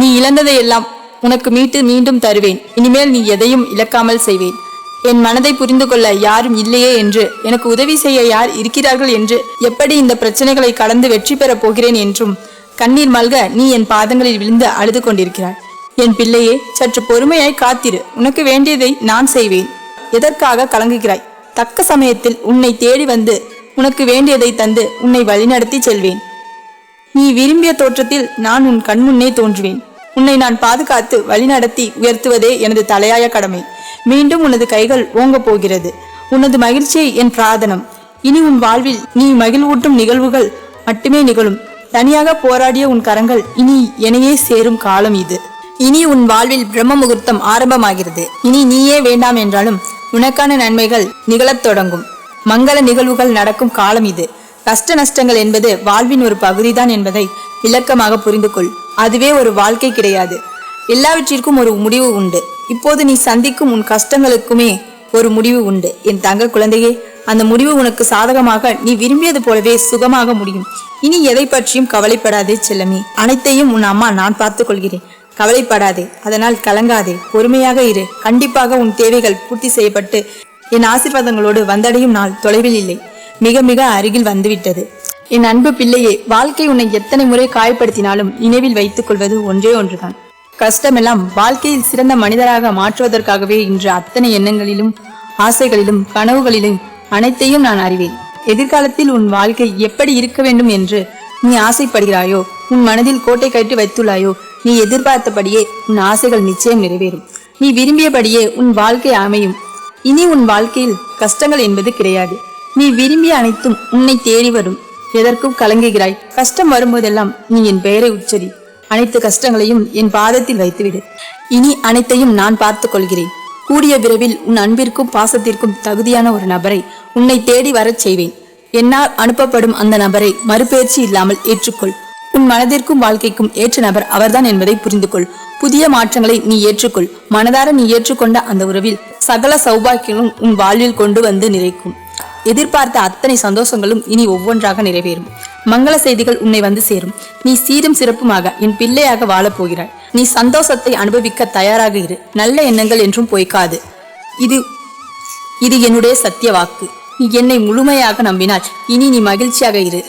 நீ இழந்ததையெல்லாம் உனக்கு மீட்டு மீண்டும் தருவேன். இனிமேல் நீ எதையும் இழக்காமல் செய்வேன். என் மனதை புரிந்து கொள்ள யாரும் இல்லையே என்று. எனக்கு உதவி செய்ய யார் இருக்கிறார்கள் என்று. எப்படி இந்த பிரச்சனைகளை கடந்து வெற்றி பெறப் போகிறேன் என்றும். கண்ணீர் மல்க நீ என் பாதங்களில் விழுந்து அழுது கொண்டிருக்கிறாய். என் பிள்ளையே சற்று பொறுமையாய் காத்திரு. உனக்கு வேண்டியதை நான் செய்வேன். எதற்காக கலங்குகிறாய்? தக்க சமயத்தில் உன்னை தேடி வந்து உனக்கு வேண்டியதை தந்து உன்னை வழிநடத்தி செல்வேன். நீ விரும்பிய தோற்றத்தில் நான் உன் கண்முன்னே தோன்றுவேன். உன்னை நான் பாதுகாத்து வழிநடத்தி உயர்த்துவதே எனது தலையாய கடமை. மீண்டும் உனது கைகள் ஓங்கப் போகிறது. உனது மகிழ்ச்சியை என் பிரார்த்தனம் இனி உன் வாழ்வில் நீ மகிழ்வூட்டும் நிகழ்வுகள் மட்டுமே நிகழும். தனியாக போராடிய உன் கரங்கள் இனி என்னையே சேரும் காலம் இது. இனி உன் வாழ்வில் பிரம்ம முகூர்த்தம் ஆரம்பமாகிறது. இனி நீயே வேண்டாம் என்றாலும் உனக்கான நன்மைகள் நிகழத் தொடங்கும். மங்கள நிகழ்வுகள் நடக்கும் காலம் இது. கஷ்ட நஷ்டங்கள் என்பது வாழ்வின் ஒரு பகுதிதான் என்பதை விளக்கமாக புரிந்து கொள் அதுவே ஒரு வாழ்க்கை கிடையாது. எல்லாவற்றிற்கும் ஒரு முடிவு உண்டு. இப்போது நீ சந்திக்கும் உன் கஷ்டங்களுக்குமே ஒரு முடிவு உண்டு. என் தங்க குழந்தையே அந்த முடிவு உனக்கு சாதகமாக நீ விரும்பியது போலவே சுகமாக முடியும். இனி எதை பற்றியும் கவலைப்படாதே செல்லமே. அனைத்தையும் உன் அம்மா நான் பார்த்துக் கொள்கிறேன். கவலைப்படாதே அதனால் கலங்காதே. பொறுமையாக இரு. கண்டிப்பாக உன் தேவைகள் பூர்த்தி செய்யப்பட்டு என் ஆசீர்வாதங்களோடு வந்தடையும் நாள் தொலைவில் இல்லை. மிக மிக அருகில் வந்துவிட்டது. என் அன்பு பிள்ளையே வாழ்க்கை உன்னை எத்தனை முறை காயப்படுத்தினாலும் நினைவில் வைத்துக் கொள்வது ஒன்றே ஒன்றுதான். கஷ்டமெல்லாம் வாழ்க்கையில் சிறந்த மனிதராக மாற்றுவதற்காகவே இன்று அத்தனை எண்ணங்களிலும் ஆசைகளிலும் கனவுகளிலும் அனைத்தையும் நான் அறிவேன். எதிர்காலத்தில் உன் வாழ்க்கை எப்படி இருக்க வேண்டும் என்று நீ ஆசைப்படுகிறாயோ உன் மனதில் கோட்டை கட்டி வைத்துள்ளாயோ நீ எதிர்பார்த்தபடியே உன் ஆசைகள் நிச்சயம் நிறைவேறும். நீ விரும்பியபடியே உன் வாழ்க்கை அமையும். இனி உன் வாழ்க்கையில் கஷ்டங்கள் என்பது கிடையாது. நீ விரும்பிய அனைத்தும் உன்னை தேடி வரும். எதற்கும் கலங்குகிறாய். கஷ்டம் வரும்போதெல்லாம் நீ என் பெயரை உச்சரி. அனைத்து கஷ்டங்களையும் என் பாதத்தில் வைத்துவிடு. இனி அனைத்தையும் நான் பார்த்துக் கொள்கிறேன். கூடிய விரைவில் உன் அன்பிற்கும் பாசத்திற்கும் தகுதியான ஒரு நபரை உன்னை தேடி வரச் செய்வேன். என்னால் அனுப்பப்படும் அந்த நபரை மறுபெயர்ச்சி இல்லாமல் ஏற்றுக்கொள். உன் மனதிற்கும் வாழ்க்கைக்கும் ஏற்ற நபர் அவர்தான் என்பதை புரிந்து கொள் புதிய மாற்றங்களை நீ ஏற்றுக்கொள். மனதார நீ ஏற்றுக்கொண்ட அந்த உறவில் சகல சௌபாக்கியங்களும் உன் வாழ்வில் கொண்டு வந்து நிறைக்கும். எதிர்பார்த்த அத்தனை சந்தோஷங்களும் இனி ஒவ்வொன்றாக நிறைவேறும். மங்கள செய்திகள் உன்னை வந்து சேரும். நீ சீரும் சிறப்புமாக என் பிள்ளையாக வாழப்போகிறாய் நீ சந்தோஷத்தை அனுபவிக்க தயாராக இரு. நல்ல எண்ணங்கள் என்றும் பொய்க்காது. இது இது என்னுடைய சத்திய வாக்கு. நீ என்னை முழுமையாக நம்பினால் இனி நீ மகிழ்ச்சியாக இரு.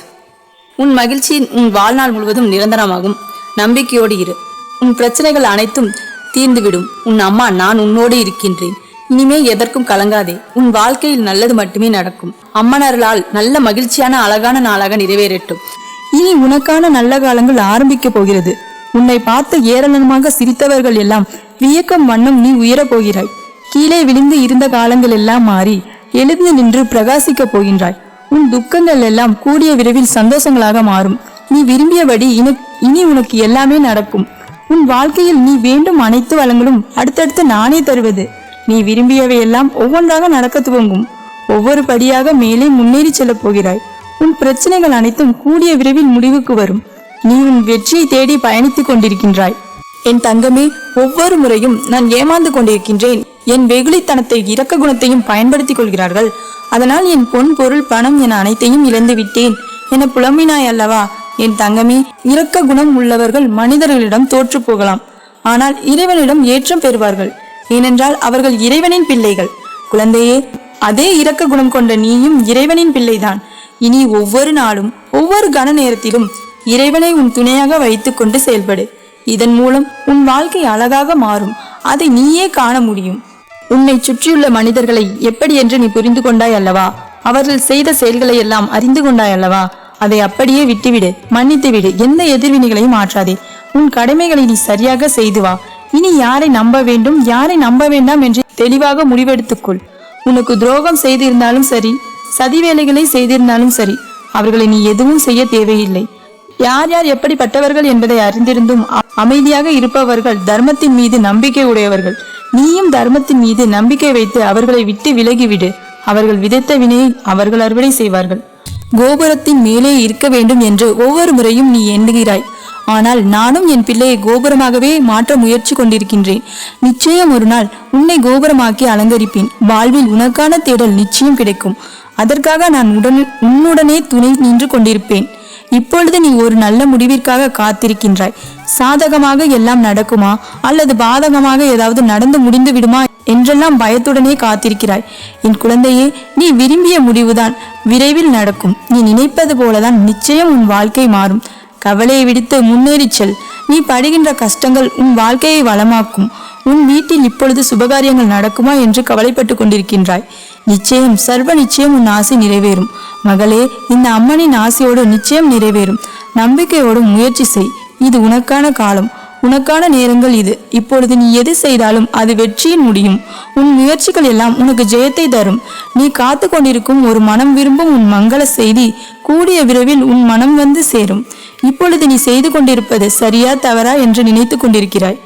உன் மகிழ்ச்சி உன் வாழ்நாள் முழுவதும் நிரந்தரமாகும். நம்பிக்கையோடு இரு. உன் பிரச்சனைகள் அனைத்தும் தீர்ந்துவிடும். உன் அம்மா நான் உன்னோடு இருக்கின்றேன். இனிமே எதற்கும் கலங்காதே. உன் வாழ்க்கையில் நல்லது மட்டுமே நடக்கும். அம்மனர்களால் நல்ல மகிழ்ச்சியான அழகான நாளாக நிறைவேறட்டும். இனி உனக்கான நல்ல காலங்கள் ஆரம்பிக்க போகிறது. உன்னை பார்த்து ஏராளமாக சிரித்தவர்கள் எல்லாம் வியக்கம் வண்ணம் நீ உயரப் போகிறாய். கீழே விழுந்து இருந்த காலங்கள் எல்லாம் மாறி எழுந்து நின்று பிரகாசிக்கப் போகின்றாய். உன் துக்கங்கள் எல்லாம் கூடிய விரைவில் சந்தோஷங்களாக மாறும். நீ விரும்பியபடி இனி- இனி உனக்கு எல்லாமே நடக்கும். உன் வாழ்க்கையில் நீ வேண்டும் அனைத்து வளங்களும் அடுத்தடுத்து நானே தருவது. நீ விரும்பியவை எல்லாம் ஒவ்வொன்றாக நடக்க துவங்கும். ஒவ்வொரு படியாக மேலே முன்னேறி செல்லப் போகிறாய். உன் பிரச்சனைகள் அனைத்தும் கூடிய விரைவில் முடிவுக்கு வரும். நீ உன் வெற்றியை தேடி பயணித்துக் கொண்டிருக்கின்றாய். என் தங்கமே ஒவ்வொரு முறையும் நான் ஏமாந்து கொண்டிருக்கின்றேன். என் வெகுளித்தனத்தை இரக்க குணத்தையும் பயன்படுத்திக் கொள்கிறார்கள். அதனால் என் பொன் பொருள் பணம் என அனைத்தையும் இழந்து விட்டேன். என புலம்பினாய் அல்லவா? என் தங்கமே இரக்க குணம் உள்ளவர்கள் மனிதர்களிடம் தோற்று போகலாம். ஆனால் இறைவனிடம் ஏற்றம் பெறுவார்கள். ஏனென்றால் அவர்கள் இறைவனின் பிள்ளைகள். குழந்தையே அதே இரக்க குணம் கொண்ட நீயும் இறைவனின் பிள்ளைதான். இனி ஒவ்வொரு நாளும் ஒவ்வொரு கன நேரத்திலும் இறைவனை உன் துணையாக வைத்துக்கொண்டு செயல்படு. இதன் மூலம் உன் வாழ்க்கை அழகாக மாறும். அதை நீயே காண முடியும். உன்னை சுற்றியுள்ள மனிதர்களை எப்படி என்று நீ புரிந்து கொண்டாய் அல்லவா? அவர்கள் செய்த செயல்களை எல்லாம் அறிந்து கொண்டாய் அல்லவா? அதை அப்படியே விட்டுவிடு மன்னித்து விடு எந்த எதிர்வினைகளையும் மாற்றாதே. உன் கடமைகளை நீ சரியாக செய்து வா. இனி யாரை நம்ப வேண்டும் யாரை நம்ப வேண்டாம் என்று தெளிவாக முடிவெடுத்துக்கொள். உனக்கு துரோகம் செய்திருந்தாலும் சரி சதி வேலைகளை செய்திருந்தாலும் சரி அவர்களை நீ எதுவும் செய்ய தேவையில்லை. யார் யார் எப்படிப்பட்டவர்கள் என்பதை அறிந்திருந்தும் அமைதியாக இருப்பவர்கள் தர்மத்தின் மீது நம்பிக்கை உடையவர்கள். நீயும் தர்மத்தின் மீது நம்பிக்கை வைத்து அவர்களை விட்டு விலகிவிடு. அவர்கள் விதைத்த வினையை அவர்கள் அறுவடை செய்வார்கள். கோபுரத்தின் மேலே இருக்க வேண்டும் என்று ஒவ்வொரு முறையும் நீ எண்ணுகிறாய். ஆனால் நானும் என் பிள்ளையை கோபுரமாகவே மாற்ற முயற்சி கொண்டிருக்கின்றேன். நிச்சயம் ஒரு நாள் உன்னை கோபுரமாக்கி அலங்கரிப்பேன். வாழ்வில் உனக்கான தேடல் நிச்சயம் கிடைக்கும். அதற்காக நான் உடன் உன்னுடனே துணை நின்று கொண்டிருப்பேன். இப்பொழுது நீ ஒரு நல்ல முடிவிற்காக காத்திருக்கின்றாய். சாதகமாக எல்லாம் நடக்குமா? அல்லது பாதகமாக ஏதாவது நடந்து முடிந்து விடுமா? என்றெல்லாம் பயத்துடனே காத்திருக்கிறாய். என் குழந்தையே நீ விரும்பிய முடிவுதான். விரைவில் நடக்கும். நீ நினைப்பது போலதான் நிச்சயம் உன் வாழ்க்கை மாறும். கவலையை விடுத்து முன்னேறி செல். நீ படுகின்ற கஷ்டங்கள் உன் வாழ்க்கையை வளமாக்கும். உன் வீட்டில் இப்பொழுது சுபகாரியங்கள் நடக்குமா என்று கவலைப்பட்டு கொண்டிருக்கின்றாய். நிச்சயம் சர்வ நிச்சயம் உன் ஆசை நிறைவேறும். மகளே இந்த அம்மனின் ஆசையோடு நிச்சயம் நிறைவேறும். நம்பிக்கையோடு முயற்சி செய். இது உனக்கான காலம். உனக்கான நேரங்கள் இது. இப்பொழுது நீ எது செய்தாலும் அது வெற்றியின் முடியும். உன் முயற்சிகள் எல்லாம் உனக்கு ஜெயத்தை தரும். நீ காத்து கொண்டிருக்கும் ஒரு மனம் விரும்பும் உன் மங்கள செய்தி கூடிய விரைவில் உன் மனம் வந்து சேரும். இப்பொழுது நீ செய்து கொண்டிருப்பது சரியா தவறா என்று நினைத்து கொண்டிருக்கிறாய்.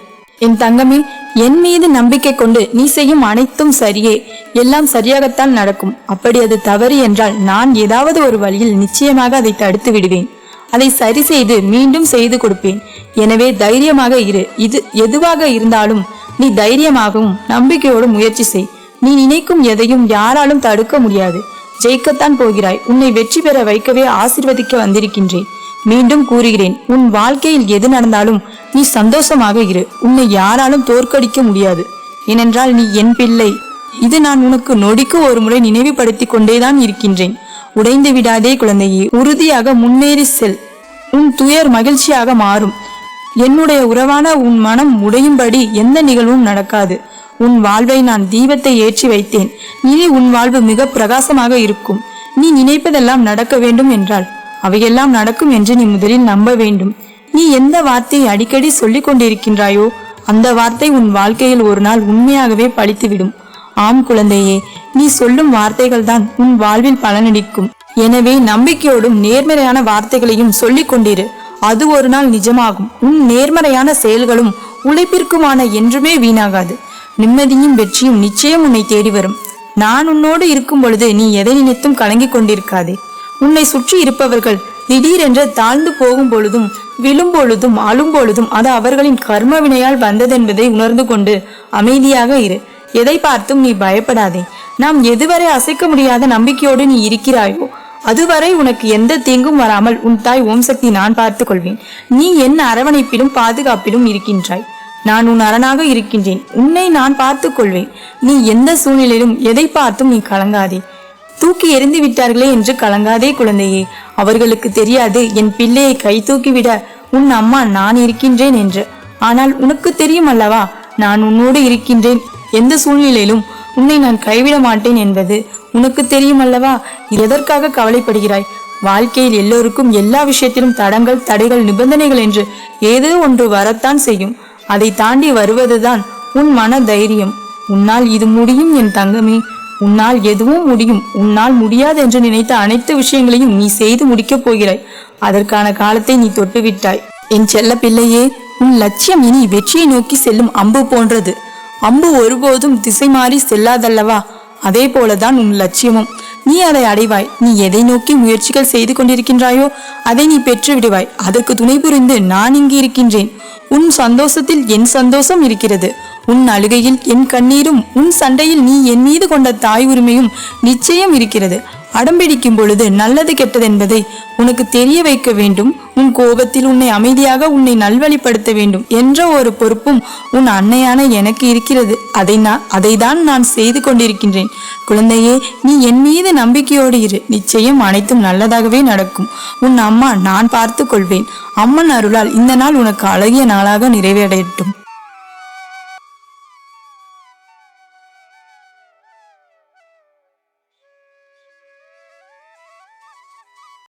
என் தங்கமே என் மீது நம்பிக்கை கொண்டு நீ செய்யும் அனைத்தும் சரியே. எல்லாம் சரியாகத்தான் நடக்கும். அப்படி அது தவறு என்றால் நான் ஏதாவது ஒரு வழியில் நிச்சயமாக அதை தடுத்து விடுவேன். அதை சரி செய்து மீண்டும் செய்து கொடுப்பேன். எனவே தைரியமாக இரு. இது எதுவாக இருந்தாலும் நீ தைரியமாகவும் நம்பிக்கையோடு முயற்சி செய். நீ நினைக்கும் எதையும் யாராலும் தடுக்க முடியாது. ஜெயிக்கத்தான் போகிறாய். உன்னை வெற்றி பெற வைக்கவே ஆசிர்வதிக்க வந்திருக்கின்றேன். மீண்டும் கூறுகிறேன் உன் வாழ்க்கையில் எது நடந்தாலும் நீ சந்தோஷமாக இரு. உன்னை யாராலும் தோற்கடிக்க முடியாது. ஏனென்றால் நீ என் பிள்ளை. இது நான் உனக்கு நொடிக்கு ஒரு முறை நினைவுபடுத்தி கொண்டேதான் இருக்கின்றேன். உடைந்து விடாதே குழந்தையே உறுதியாக முன்னேறி செல். உன் துயர் மகிழ்ச்சியாக மாறும். என்னுடைய உறவான உன் மனம் உடையும்படி எந்த நிகழ்வும் நடக்காது. உன் வாழ்வை நான் தீபத்தை ஏற்றி வைத்தேன். இனி உன் வாழ்வு மிக பிரகாசமாக இருக்கும். நீ நினைப்பதெல்லாம் நடக்க வேண்டும் என்றாள். அவையெல்லாம் நடக்கும் என்று நீ முதலில் நம்ப வேண்டும். நீ எந்த வார்த்தையை அடிக்கடி சொல்லிக் கொண்டிருக்கின்றாயோ அந்த வார்த்தை உன் வாழ்க்கையில் ஒரு நாள் உண்மையாகவே பழித்துவிடும் ஆம் குழந்தையே நீ சொல்லும் வார்த்தைகள் தான் உன் வாழ்வில் பலனளிக்கும். எனவே நம்பிக்கையோடும் நேர்மறையான வார்த்தைகளையும் சொல்லிக் கொண்டிரு. அது ஒரு நாள் நிஜமாகும். உன் நேர்மறையான செயல்களும் உழைப்பிற்குமான என்றுமே வீணாகாது. நிம்மதியும் வெற்றியும் நிச்சயம் உன்னை தேடி வரும். நான் உன்னோடு இருக்கும் பொழுது நீ எதை நினைத்தும் கலங்கிக் கொண்டிருக்காதே. உன்னை சுற்றி இருப்பவர்கள் திடீரென்று தாழ்ந்து போகும் பொழுதும் விழும் பொழுதும் அழும் பொழுதும் அது அவர்களின் கர்ம வினையால் வந்ததென்பதை உணர்ந்து கொண்டு அமைதியாக இரு. எதை பார்த்தும் நீ பயப்படாதே. நாம் எதுவரை அசைக்க முடியாத நம்பிக்கையோடு நீ இருக்கிறாயோ அதுவரை உனக்கு எந்த தீங்கும் வராமல் உன் தாய் ஓம் சக்தி நான் பார்த்துக் கொள்வேன். நீ என் அரவணைப்பிலும் பாதுகாப்பிலும் இருக்கின்றாய். நான் உன் அரணாக இருக்கின்றேன். உன்னை நான் பார்த்துக் கொள்வேன். நீ எந்த சூழ்நிலையிலும் எதை பார்த்தும் நீ கலங்காதே. தூக்கி எறிந்து விட்டார்களே என்று கலங்காதே குழந்தையே. அவர்களுக்கு தெரியாது என் பிள்ளையை கை தூக்கிவிட உன் அம்மா நான் இருக்கின்றேன் என்று. ஆனால் உனக்கு தெரியும் அல்லவா நான் உன்னோடு இருக்கின்றேன். எந்த சூழ்நிலையிலும் உன்னை நான் கைவிட மாட்டேன் என்பது உனக்கு தெரியும் அல்லவா எதற்காக கவலைப்படுகிறாய்? வாழ்க்கையில் எல்லோருக்கும் எல்லா விஷயத்திலும் தடங்கள் தடைகள் நிபந்தனைகள் என்று ஏதோ ஒன்று வரத்தான் செய்யும். அதை தாண்டி வருவதுதான் உன் மன தைரியம் உன்னால் இது முடியும் என் தங்கமே. உன்னால் எதுவும் முடியும். உன்னால் முடியாது என்று நினைத்த அனைத்து விஷயங்களையும் நீ செய்து முடிக்கப் போகிறாய். அதற்கான காலத்தை நீ தொட்டுவிட்டாய். என் செல்ல பிள்ளையே உன் லட்சியம் இனி வெற்றியை நோக்கி செல்லும் அம்பு போன்றது. அம்பு ஒருபோதும் திசை மாறி செல்லாதல்லவா? அதே போலதான் உன் லட்சியமும். நீ அதை அடைவாய். நீ எதை நோக்கி முயற்சிகள் செய்து கொண்டிருக்கின்றாயோ அதை நீ பெற்று விடுவாய் அதற்கு துணை புரிந்து நான் இங்கு இருக்கின்றேன். உன் சந்தோஷத்தில் என் சந்தோஷம் இருக்கிறது. உன் அழுகையில் என் கண்ணீரும் உன் சண்டையில் நீ என் மீது கொண்ட தாய் உரிமையும் நிச்சயம் இருக்கிறது. அடம்பிடிக்கும் பொழுது நல்லது கெட்டது என்பதை உனக்கு தெரிய வைக்க வேண்டும். உன் கோபத்தில் உன்னை அமைதியாக உன்னை நல்வழிப்படுத்த வேண்டும் என்ற ஒரு பொறுப்பும் உன் அன்னையான எனக்கு இருக்கிறது. அதை நான் அதை தான் நான் செய்து கொண்டிருக்கின்றேன். குழந்தையே நீ என் மீது நம்பிக்கையோடு இரு. நிச்சயம் அனைத்தும் நல்லதாகவே நடக்கும். உன் அம்மா நான் பார்த்து கொள்வேன் அம்மன் அருளால் இந்த நாள் உனக்கு அழகிய நாளாக நிறைவேறட்டும்.